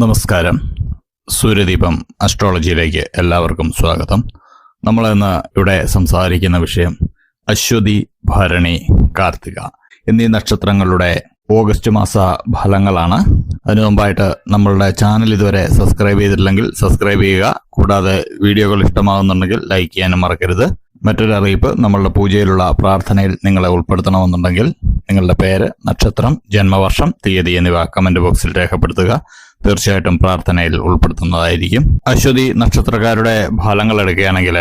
നമസ്കാരം. സൂര്യദീപം അസ്ട്രോളജിയിലേക്ക് എല്ലാവർക്കും സ്വാഗതം. നമ്മൾ ഇന്ന് ഇവിടെ സംസാരിക്കുന്ന വിഷയം അശ്വതി ഭരണി കാർത്തിക എന്നീ നക്ഷത്രങ്ങളുടെ ഓഗസ്റ്റ് മാസ ഫലങ്ങളാണ്. അതിനു മുമ്പായിട്ട് നമ്മളുടെ ചാനൽ ഇതുവരെ സബ്സ്ക്രൈബ് ചെയ്തിട്ടില്ലെങ്കിൽ സബ്സ്ക്രൈബ് ചെയ്യുക. കൂടാതെ വീഡിയോകൾ ഇഷ്ടമാകുന്നുണ്ടെങ്കിൽ ലൈക്ക് ചെയ്യാനും മറക്കരുത്. മറ്റൊരു അറിയിപ്പ് നമ്മളുടെ പൂജയിലുള്ള പ്രാർത്ഥനയിൽ നിങ്ങളെ ഉൾപ്പെടുത്തണമെന്നുണ്ടെങ്കിൽ നിങ്ങളുടെ പേര് നക്ഷത്രം ജന്മവർഷം തീയതി എന്നിവ കമന്റ് ബോക്സിൽ രേഖപ്പെടുത്തുക. തീർച്ചയായിട്ടും പ്രാർത്ഥനയിൽ ഉൾപ്പെടുത്തുന്നതായിരിക്കും. അശ്വതി നക്ഷത്രക്കാരുടെ ഫലങ്ങൾ എടുക്കുകയാണെങ്കിൽ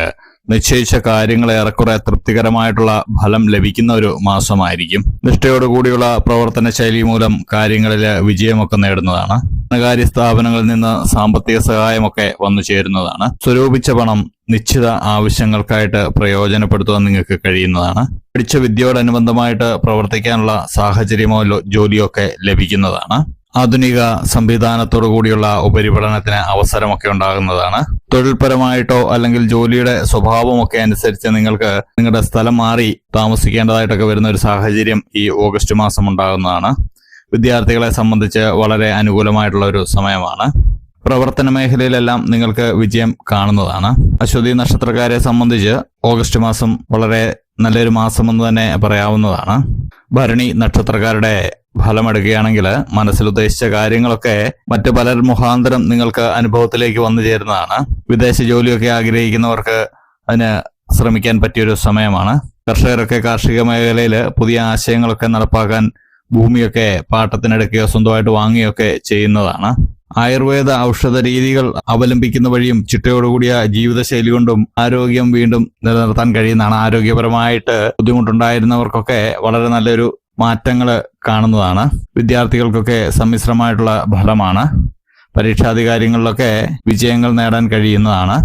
നിശ്ചയിച്ച കാര്യങ്ങൾ ഏറെക്കുറെ തൃപ്തികരമായിട്ടുള്ള ഫലം ലഭിക്കുന്ന ഒരു മാസമായിരിക്കും. നിഷ്ഠയോടുകൂടിയുള്ള പ്രവർത്തന ശൈലി മൂലം കാര്യങ്ങളിൽ വിജയമൊക്കെ നേടുന്നതാണ്. ധനകാര്യ സ്ഥാപനങ്ങളിൽ നിന്ന് സാമ്പത്തിക സഹായമൊക്കെ വന്നു ചേരുന്നതാണ്. സ്വരൂപിച്ച പണം നിശ്ചിത ആവശ്യങ്ങൾക്കായിട്ട് പ്രയോജനപ്പെടുത്തുവാൻ നിങ്ങൾക്ക് കഴിയുന്നതാണ്. പഠിച്ച വിദ്യയോടനുബന്ധമായിട്ട് പ്രവർത്തിക്കാനുള്ള സാഹചര്യമോ ജോലിയോ ഒക്കെ ലഭിക്കുന്നതാണ്. ആധുനിക സംവിധാനത്തോടു കൂടിയുള്ള ഉപരിപഠനത്തിന് അവസരമൊക്കെ ഉണ്ടാകുന്നതാണ്. തൊഴിൽപരമായിട്ടോ അല്ലെങ്കിൽ ജോലിയുടെ സ്വഭാവമൊക്കെ അനുസരിച്ച് നിങ്ങൾക്ക് നിങ്ങളുടെ സ്ഥലം മാറി താമസിക്കേണ്ടതായിട്ടൊക്കെ വരുന്ന ഒരു സാഹചര്യം ഈ ഓഗസ്റ്റ് മാസം ഉണ്ടാകുന്നതാണ്. വിദ്യാർത്ഥികളെ സംബന്ധിച്ച് വളരെ അനുകൂലമായിട്ടുള്ള ഒരു സമയമാണ്. പ്രവർത്തന മേഖലയിലെല്ലാം നിങ്ങൾക്ക് വിജയം കാണുന്നതാണ്. അശ്വതി നക്ഷത്രക്കാരെ സംബന്ധിച്ച് ഓഗസ്റ്റ് മാസം വളരെ നല്ലൊരു മാസമെന്ന് തന്നെ പറയാവുന്നതാണ്. ഭരണി നക്ഷത്രക്കാരുടെ ഫലമെടുക്കുകയാണെങ്കിൽ മനസ്സിൽ ഉദ്ദേശിച്ച കാര്യങ്ങളൊക്കെ മറ്റു പലർ മുഖാന്തരം നിങ്ങൾക്ക് അനുഭവത്തിലേക്ക് വന്നു ചേരുന്നതാണ്. വിദേശ ജോലിയൊക്കെ ആഗ്രഹിക്കുന്നവർക്ക് അതിന് ശ്രമിക്കാൻ പറ്റിയൊരു സമയമാണ്. കർഷകരൊക്കെ കാർഷിക മേഖലയിൽ പുതിയ ആശയങ്ങളൊക്കെ നടപ്പാക്കാൻ ഭൂമിയൊക്കെ പാട്ടത്തിനെടുക്കുകയോ സ്വന്തമായിട്ട് വാങ്ങുകയൊക്കെ ചെയ്യുന്നതാണ്. ആയുർവേദ ഔഷധ രീതികൾ അവലംബിക്കുന്ന വഴിയും ചിട്ടയോടുകൂടിയ ജീവിതശൈലി കൊണ്ടും ആരോഗ്യം വീണ്ടും നിലനിർത്താൻ കഴിയുന്നതാണ്. ആരോഗ്യപരമായിട്ട് ബുദ്ധിമുട്ടുണ്ടായിരുന്നവർക്കൊക്കെ വളരെ നല്ലൊരു മാറ്റങ്ങൾ കാണുന്നതാണ്. വിദ്യാർത്ഥികൾക്കൊക്കെ സമ്മിശ്രമായിട്ടുള്ള ഫലമാണ് പരീക്ഷാധികാരികളിലൊക്കെ വിജയങ്ങൾ നേടാൻ കഴിയുന്നതാണ്.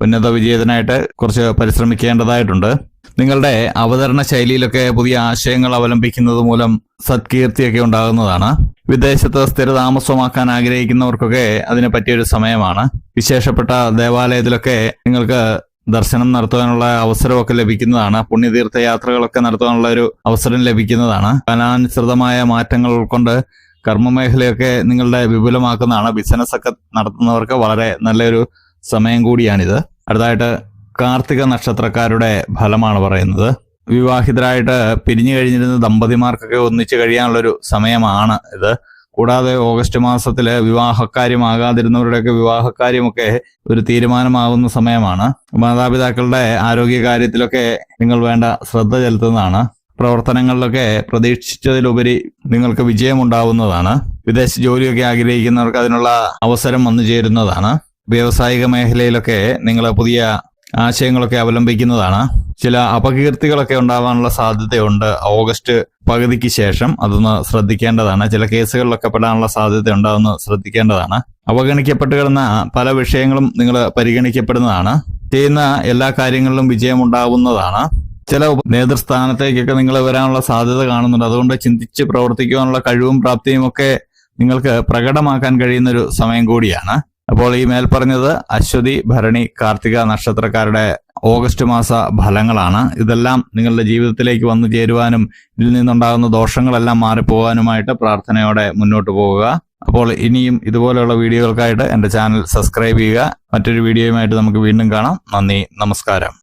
ഉന്നത വിജയത്തിനായിട്ട് കുറച്ച് പരിശ്രമിക്കേണ്ടതായിട്ടുണ്ട്. നിങ്ങളുടെ അവതരണ ശൈലിയിലൊക്കെ പുതിയ ആശയങ്ങൾ അവലംബിക്കുന്നത് മൂലം സത്കീർത്തിയൊക്കെ ഉണ്ടാകുന്നതാണ്. വിദേശത്ത് സ്ഥിരതാമസമാക്കാൻ ആഗ്രഹിക്കുന്നവർക്കൊക്കെ അതിനെ പറ്റിയൊരു സമയമാണ്. വിശേഷപ്പെട്ട ദേവാലയത്തിലൊക്കെ നിങ്ങൾക്ക് ദർശനം നടത്തുവാനുള്ള അവസരമൊക്കെ ലഭിക്കുന്നതാണ്. പുണ്യതീർത്ഥയാത്രകളൊക്കെ നടത്തുവാനുള്ള ഒരു അവസരം ലഭിക്കുന്നതാണ്. കാലാനുസൃതമായ മാറ്റങ്ങൾ ഉൾക്കൊണ്ട് കർമ്മമേഖലയൊക്കെ നിങ്ങളുടെ വിപുലമാക്കുന്നതാണ്. ബിസിനസ് ഒക്കെ നടത്തുന്നവർക്ക് വളരെ നല്ലൊരു സമയം കൂടിയാണിത്. അടുത്തായിട്ട് കാർത്തിക നക്ഷത്രക്കാരുടെ ഫലമാണ് പറയുന്നത്. വിവാഹിതരായിട്ട് പിരിഞ്ഞു കഴിഞ്ഞിരുന്ന ദമ്പതിമാർക്കൊക്കെ ഒന്നിച്ചു കഴിയാനുള്ളൊരു സമയമാണ് ഇത്. കൂടാതെ ഓഗസ്റ്റ് മാസത്തിൽ വിവാഹക്കാര്യമാകാതിരുന്നവരുടെയൊക്കെ വിവാഹക്കാര്യമൊക്കെ ഒരു തീരുമാനമാകുന്ന സമയമാണ്. മാതാപിതാക്കളുടെ ആരോഗ്യ കാര്യത്തിലൊക്കെ നിങ്ങൾ വേണ്ട ശ്രദ്ധ ചെലുത്തുന്നതാണ്. പ്രവർത്തനങ്ങളിലൊക്കെ പ്രതീക്ഷിച്ചതിലുപരി നിങ്ങൾക്ക് വിജയമുണ്ടാവുന്നതാണ്. വിദേശ ജോലിയൊക്കെ ആഗ്രഹിക്കുന്നവർക്ക് അതിനുള്ള അവസരം വന്നു ചേരുന്നതാണ്. വ്യാവസായിക മേഖലയിലൊക്കെ നിങ്ങൾ പുതിയ ആശയങ്ങളൊക്കെ അവലംബിക്കുന്നതാണ്. ചില അപകീർത്തികളൊക്കെ ഉണ്ടാവാനുള്ള സാധ്യതയുണ്ട് ഓഗസ്റ്റ് പകുതിക്ക് ശേഷം. അതൊന്ന് ശ്രദ്ധിക്കേണ്ടതാണ്. ചില കേസുകളിലൊക്കെ പെടാനുള്ള സാധ്യതയുണ്ട് അതൊന്ന് ശ്രദ്ധിക്കേണ്ടതാണ്. അവഗണിക്കപ്പെട്ട് കിടന്ന പല വിഷയങ്ങളും നിങ്ങൾ പരിഗണിക്കപ്പെടുന്നതാണ്. ചെയ്യുന്ന എല്ലാ കാര്യങ്ങളിലും വിജയമുണ്ടാവുന്നതാണ്. ചില നേതൃസ്ഥാനത്തേക്കൊക്കെ നിങ്ങൾ വരാനുള്ള സാധ്യത കാണുന്നുണ്ട്. അതുകൊണ്ട് ചിന്തിച്ച് പ്രവർത്തിക്കുവാനുള്ള കഴിവും പ്രാപ്തിയും ഒക്കെ നിങ്ങൾക്ക് പ്രകടമാക്കാൻ കഴിയുന്ന ഒരു സമയം കൂടിയാണ്. അപ്പോൾ ഈ മേൽപ്പറഞ്ഞത് അശ്വതി ഭരണി കാർത്തിക നക്ഷത്രക്കാരുടെ ഓഗസ്റ്റ് മാസ ഫലങ്ങളാണ്. ഇതെല്ലാം നിങ്ങളുടെ ജീവിതത്തിലേക്ക് വന്നു ചേരുവാനും ഇതിൽ നിന്നുണ്ടാകുന്ന ദോഷങ്ങളെല്ലാം മാറിപ്പോകാനുമായിട്ട് പ്രാർത്ഥനയോടെ മുന്നോട്ട് പോവുക അപ്പോൾ ഇനിയും ഇതുപോലെയുള്ള വീഡിയോകൾക്കായിട്ട് എന്റെ ചാനൽ സബ്സ്ക്രൈബ് ചെയ്യുക. മറ്റൊരു വീഡിയോയുമായിട്ട് നമുക്ക് വീണ്ടും കാണാം. നന്ദി നമസ്കാരം.